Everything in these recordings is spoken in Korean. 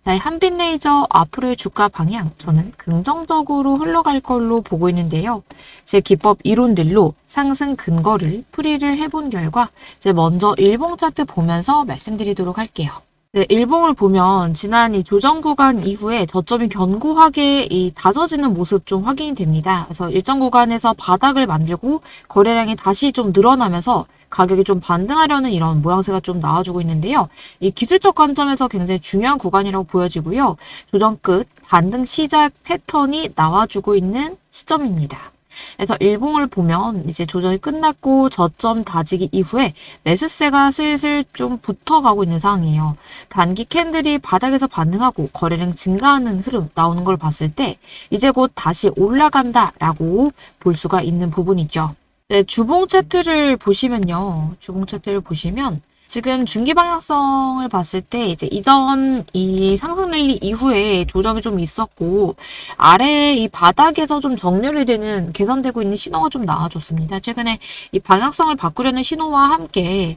자, 이 한빛 레이저 앞으로의 주가 방향 저는 긍정적으로 흘러갈 걸로 보고 있는데요. 제 기법 이론들로 상승 근거를 풀이를 해본 결과 이제 먼저 일봉 차트 보면서 말씀드리도록 할게요. 네, 일봉을 보면 지난 이 조정 구간 이후에 저점이 견고하게 이 다져지는 모습 좀 확인이 됩니다. 그래서 일정 구간에서 바닥을 만들고 거래량이 다시 좀 늘어나면서 가격이 좀 반등하려는 이런 모양새가 좀 나와주고 있는데요. 이 기술적 관점에서 굉장히 중요한 구간이라고 보여지고요. 조정 끝 반등 시작 패턴이 나와주고 있는 시점입니다. 그래서 일봉을 보면 이제 조정이 끝났고 저점 다지기 이후에 매수세가 슬슬 좀 붙어가고 있는 상황이에요. 단기 캔들이 바닥에서 반등하고 거래량 증가하는 흐름 나오는 걸 봤을 때 이제 곧 다시 올라간다라고 볼 수가 있는 부분이죠. 네, 주봉 차트를 보시면요. 주봉 차트를 보시면 지금 중기 방향성을 봤을 때 이제 이전 이 상승 랠리 이후에 조정이 좀 있었고 아래 이 바닥에서 좀 정렬이 되는 개선되고 있는 신호가 좀 나와줬습니다. 최근에 이 방향성을 바꾸려는 신호와 함께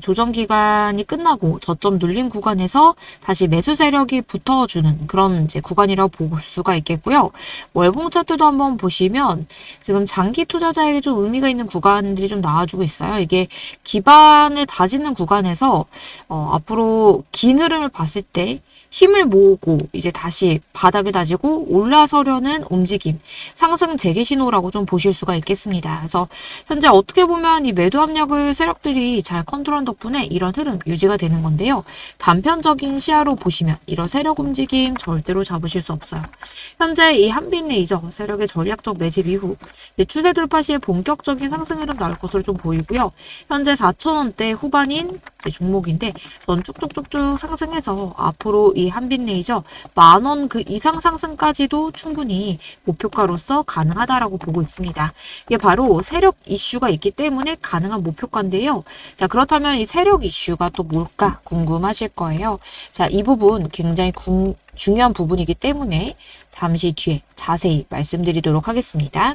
조정 기간이 끝나고 저점 눌린 구간에서 다시 매수 세력이 붙어주는 그런 이제 구간이라고 볼 수가 있겠고요. 월봉 차트도 한번 보시면 지금 장기 투자자에게 좀 의미가 있는 구간들이 좀 나와주고 있어요. 이게 기반을 다지는 구간 에서 어, 앞으로 긴 흐름을 봤을 때 힘을 모으고 이제 다시 바닥을 다지고 올라서려는 움직임, 상승 재개 신호라고 좀 보실 수가 있겠습니다. 그래서 현재 어떻게 보면 이 매도 압력을 세력들이 잘 컨트롤한 덕분에 이런 흐름 유지가 되는 건데요. 단편적인 시야로 보시면 이런 세력 움직임 절대로 잡으실 수 없어요. 현재 이 한빛 레이저 세력의 전략적 매집 이후 추세 돌파 시에 본격적인 상승 흐름 나올 것으로 좀 보이고요. 현재 4,000원대 후반인 이제 종목인데 전 쭉쭉쭉쭉 상승해서 앞으로 이 한빛 레이저 만원 그 이상 상승까지도 충분히 목표가로서 가능하다라고 보고 있습니다. 이게 바로 세력 이슈가 있기 때문에 가능한 목표가인데요. 자, 그렇다면 이 세력 이슈가 또 뭘까 궁금하실 거예요. 자, 이 부분 굉장히 궁- 중요한 부분이기 때문에 잠시 뒤에 자세히 말씀드리도록 하겠습니다.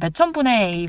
몇천 분의 이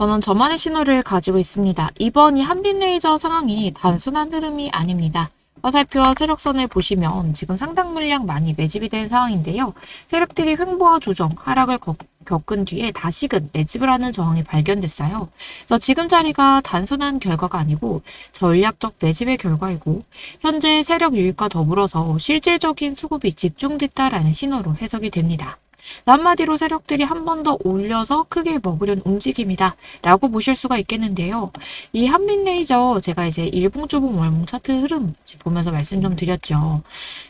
저는 저만의 신호를 가지고 있습니다. 이번 이 한빛 레이저 상황이 단순한 흐름이 아닙니다. 화살표와 세력선을 보시면 지금 상당 물량 많이 매집이 된 상황인데요. 세력들이 횡보와 조정, 하락을 겪은 뒤에 다시금 매집을 하는 저항이 발견됐어요. 그래서 지금 자리가 단순한 결과가 아니고 전략적 매집의 결과이고 현재 세력 유입과 더불어서 실질적인 수급이 집중됐다라는 신호로 해석이 됩니다. 한마디로 세력들이 한 번 더 올려서 크게 먹으려는 움직임이다 라고 보실 수가 있겠는데요. 이 한빛레이저 제가 이제 일봉, 주봉, 월봉 차트 흐름 보면서 말씀 좀 드렸죠.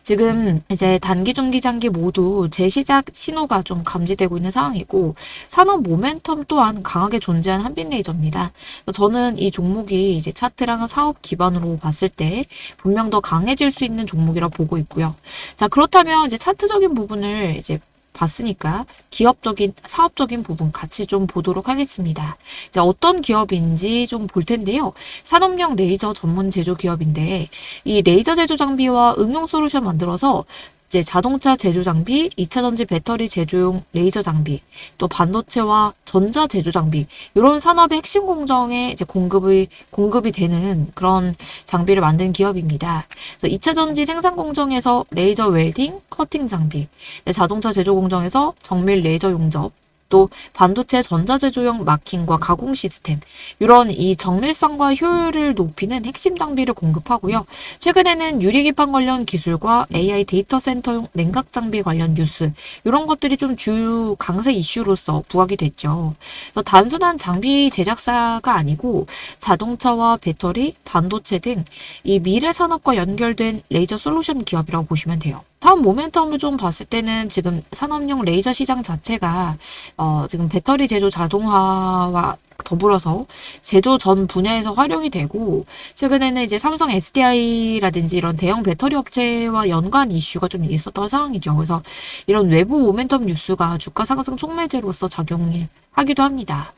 지금 이제 단기, 중기, 장기 모두 재시작 신호가 좀 감지되고 있는 상황이고 산업 모멘텀 또한 강하게 존재한 한빛레이저입니다. 저는 이 종목이 이제 차트랑 사업 기반으로 봤을 때 분명 더 강해질 수 있는 종목이라 보고 있고요. 자, 그렇다면 이제 차트적인 부분을 이제 봤으니까 기업적인 사업적인 부분 같이 좀 보도록 하겠습니다. 이제 어떤 기업인지 좀 볼 텐데요. 산업용 레이저 전문 제조 기업인데 이 레이저 제조 장비와 응용 솔루션 만들어서 이제 자동차 제조 장비, 2차 전지 배터리 제조용 레이저 장비, 또 반도체와 전자 제조 장비 이런 산업의 핵심 공정에 이제 공급이 공급이 되는 그런 장비를 만든 기업입니다. 그래서 2차 전지 생산 공정에서 레이저 웰딩, 커팅 장비, 자동차 제조 공정에서 정밀 레이저 용접, 또 반도체 전자제조용 마킹과 가공 시스템 이런 이 정밀성과 효율을 높이는 핵심 장비를 공급하고요. 최근에는 유리기판 관련 기술과 AI 데이터 센터용 냉각 장비 관련 뉴스 이런 것들이 좀 주요 강세 이슈로서 부각이 됐죠. 단순한 장비 제작사가 아니고 자동차와 배터리, 반도체 등 이 미래 산업과 연결된 레이저 솔루션 기업이라고 보시면 돼요. 다음 모멘텀을 좀 봤을 때는 지금 산업용 레이저 시장 자체가 어, 지금 배터리 제조 자동화와 더불어서 제조 전 분야에서 활용이 되고 최근에는 이제 삼성 SDI라든지 이런 대형 배터리 업체와 연관 이슈가 좀 있었던 상황이죠. 그래서 이런 외부 모멘텀 뉴스가 주가 상승 촉매제로서 작용을 하기도 합니다.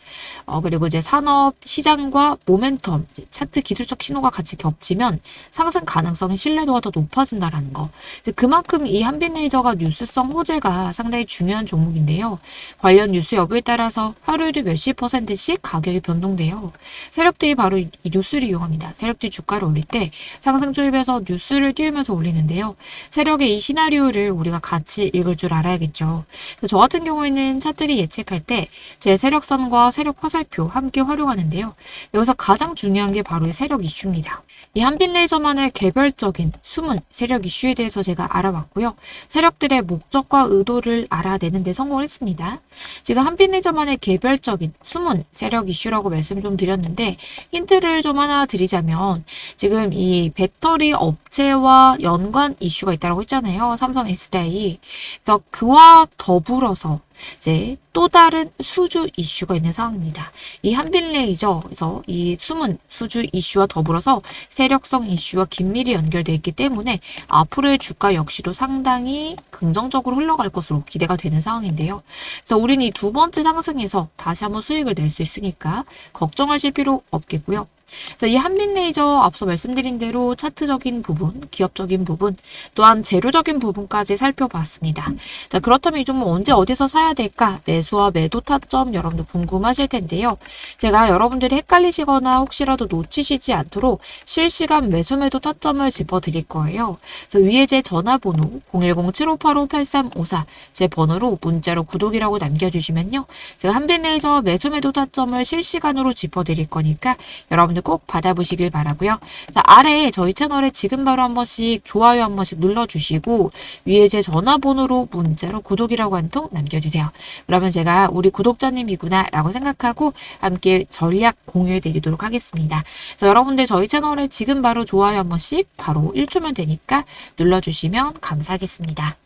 어, 그리고 이제 산업 시장과 모멘텀, 차트 기술적 신호가 같이 겹치면 상승 가능성의 신뢰도가 더 높아진다라는 거. 이제 그만큼 이 한빛레이저가 뉴스성 호재가 상당히 중요한 종목인데요. 관련 뉴스 여부에 따라서 하루에도 몇십 퍼센트씩 가격이 변동돼요. 세력들이 바로 이 뉴스를 이용합니다. 세력들이 주가를 올릴 때 상승 조입에서 뉴스를 띄우면서 올리는데요. 세력의 이 시나리오를 우리가 같이 읽을 줄 알아야겠죠. 저 같은 경우에는 차트를 예측할 때제 세력선과 세력 화살표 함께 활용하는데요. 여기서 가장 중요한 게 바로 이 세력 이슈입니다. 이 한빛 레이저만의 개별적인 숨은 세력 이슈에 대해서 제가 알아봤고요. 세력들의 목적과 의도를 알아내는 데 성공했습니다. 지금 한빛 레이저만의 개별적인 숨은 세력 이슈라고 말씀 좀 드렸는데 힌트를 좀 하나 드리자면 지금 이 배터리 업체와 연관 이슈가 있다고 했잖아요. 삼성 S다이. 그래서 그와 더불어서 이제 또 다른 수주 이슈가 있는 상황입니다. 이 한빛레이저에서 이 숨은 수주 이슈와 더불어서 세력성 이슈와 긴밀히 연결되어 있기 때문에 앞으로의 주가 역시도 상당히 긍정적으로 흘러갈 것으로 기대가 되는 상황인데요. 그래서 우리는 이 두 번째 상승에서 다시 한번 수익을 낼 수 있으니까 걱정하실 필요 없겠고요. 그래서 이 한빛레이저 앞서 말씀드린 대로 차트적인 부분, 기업적인 부분, 또한 재료적인 부분까지 살펴봤습니다. 자, 그렇다면 이 종목 언제 어디서 사야 될까? 매수와 매도 타점 여러분들 궁금하실 텐데요. 제가 여러분들이 헷갈리시거나 혹시라도 놓치시지 않도록 실시간 매수 매도 타점을 짚어드릴 거예요. 그래서 위에 제 전화번호 010-7585-8354 제 번호로 문자로 구독이라고 남겨주시면요. 제가 한빛레이저 매수 매도 타점을 실시간으로 짚어드릴 거니까 여러분 들 꼭 받아보시길 바라고요. 자, 아래 저희 채널에 지금 바로 한 번씩 좋아요 한 번씩 눌러주시고 위에 제 전화번호로 문자로 구독이라고 한 통 남겨주세요. 그러면 제가 우리 구독자님이구나 라고 생각하고 함께 전략 공유해 드리도록 하겠습니다. 그래서 여러분들 저희 채널에 지금 바로 좋아요 한 번씩 바로 1초면 되니까 눌러주시면 감사하겠습니다.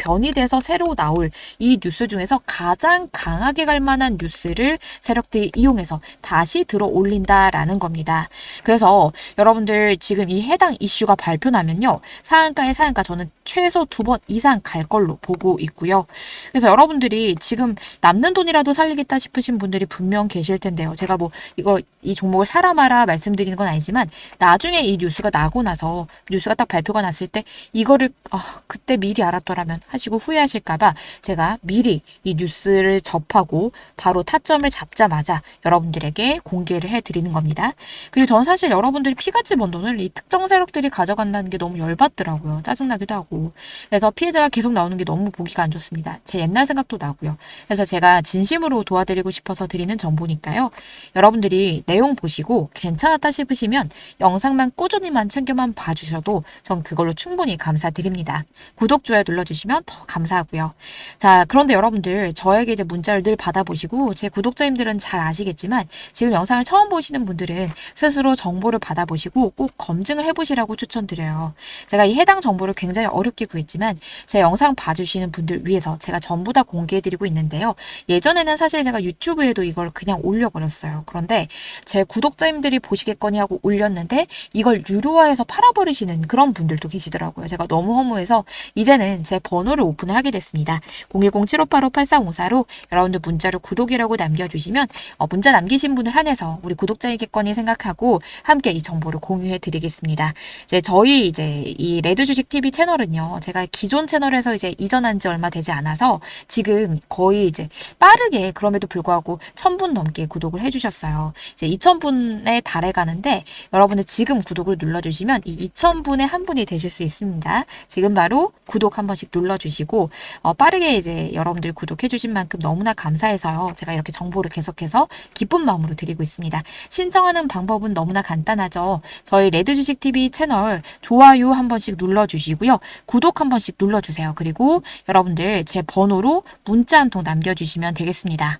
변이 돼서 새로 나올 이 뉴스 중에서 가장 강하게 갈 만한 뉴스를 세력들이 이용해서 다시 들어 올린다라는 겁니다. 그래서 여러분들 지금 이 해당 이슈가 발표나면요. 상한가에 상한가 저는 최소 두 번 이상 갈 걸로 보고 있고요. 그래서 여러분들이 지금 남는 돈이라도 살리겠다 싶으신 분들이 분명 계실 텐데요. 제가 뭐 이거 이 종목을 사라 마라 말씀드리는 건 아니지만 나중에 이 뉴스가 나고 나서 뉴스가 딱 발표가 났을 때 이거를 아, 그때 미리 알았더라면 하시고 후회하실까봐 제가 미리 이 뉴스를 접하고 바로 타점을 잡자마자 여러분들에게 공개를 해드리는 겁니다. 그리고 저는 사실 여러분들이 피같이 번 돈을 이 특정 세력들이 가져간다는 게 너무 열받더라고요. 짜증나기도 하고. 그래서 피해자가 계속 나오는 게 너무 보기가 안 좋습니다. 제 옛날 생각도 나고요. 그래서 제가 진심으로 도와드리고 싶어서 드리는 정보니까요. 여러분들이 내용 보시고 괜찮았다 싶으시면 영상만 꾸준히만 챙겨만 봐주셔도 전 그걸로 충분히 감사드립니다. 구독, 좋아요 눌러주시면 더 감사하고요. 자, 그런데 여러분들 저에게 이제 문자를 늘 받아보시고 제 구독자님들은 잘 아시겠지만 지금 영상을 처음 보시는 분들은 스스로 정보를 받아보시고 꼭 검증을 해보시라고 추천드려요. 제가 이 해당 정보를 굉장히 어렵게 구했지만 제 영상 봐주시는 분들 위해서 제가 전부 다 공개해드리고 있는데요. 예전에는 사실 제가 유튜브에도 이걸 그냥 올려버렸어요. 그런데 제 구독자님들이 보시겠거니 하고 올렸는데 이걸 유료화해서 팔아버리시는 그런 분들도 계시더라고요. 제가 너무 허무해서 이제는 제 번호 를 오픈을 하게 됐습니다. 010-7585-8354로 여러분들 문자로 구독이라고 남겨주시면 어, 문자 남기신 분을 한해서 우리 구독자이겠거니 생각하고 함께 이 정보를 공유해 드리겠습니다. 이제 저희 이제 이 레드 주식 TV 채널은요. 제가 기존 채널에서 이제 이전한 지 얼마 되지 않아서 지금 거의 이제 빠르게 그럼에도 불구하고 1000분 넘게 구독을 해주셨어요. 이제 2000분에 달해 가는데 여러분들 지금 구독을 눌러주시면 이 2000분의 한 분이 되실 수 있습니다. 지금 바로 구독 한 번씩 눌러 주시고 어, 빠르게 이제 여러분들이 구독해 주신 만큼 너무나 감사해서요. 제가 이렇게 정보를 계속해서 기쁜 마음으로 드리고 있습니다. 신청하는 방법은 너무나 간단하죠. 저희 레드 주식 TV 채널 좋아요 한 번씩 눌러 주시고요. 구독 한 번씩 눌러 주세요. 그리고 여러분들 제 번호로 문자 한 통 남겨 주시면 되겠습니다.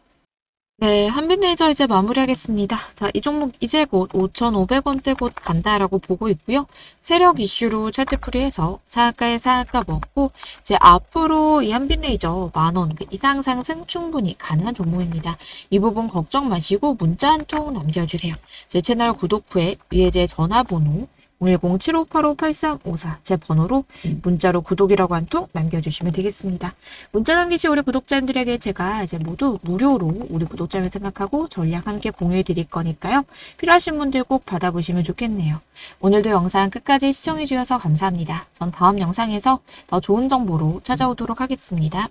네, 한빛레이저 이제 마무리하겠습니다. 자, 이 종목 이제 곧 5,500원대 곧 간다라고 보고 있고요. 세력 이슈로 차트풀이해서 상한가에 상한가 먹고 이제 앞으로 이 한빛레이저 만원 그 이상 상승 충분히 가능한 종목입니다. 이 부분 걱정 마시고 문자 한 통 남겨주세요. 제 채널 구독 후에 위에 제 전화번호 010-7585-8354 제 번호로 문자로 구독이라고 한 통 남겨주시면 되겠습니다. 문자 남기신 우리 구독자님들에게 제가 이제 모두 무료로 우리 구독자를 생각하고 전략 함께 공유해 드릴 거니까요. 필요하신 분들 꼭 받아보시면 좋겠네요. 오늘도 영상 끝까지 시청해 주셔서 감사합니다. 전 다음 영상에서 더 좋은 정보로 찾아오도록 하겠습니다.